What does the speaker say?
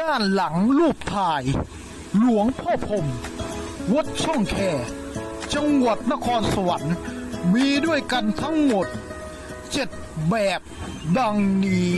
ด้านหลังรูปถ่าย หลวงพ่อพรมวัดช่องแค จังหวัดนครสวรรค์ มีด้วยกันทั้งหมดเจ็ดแบบดังนี้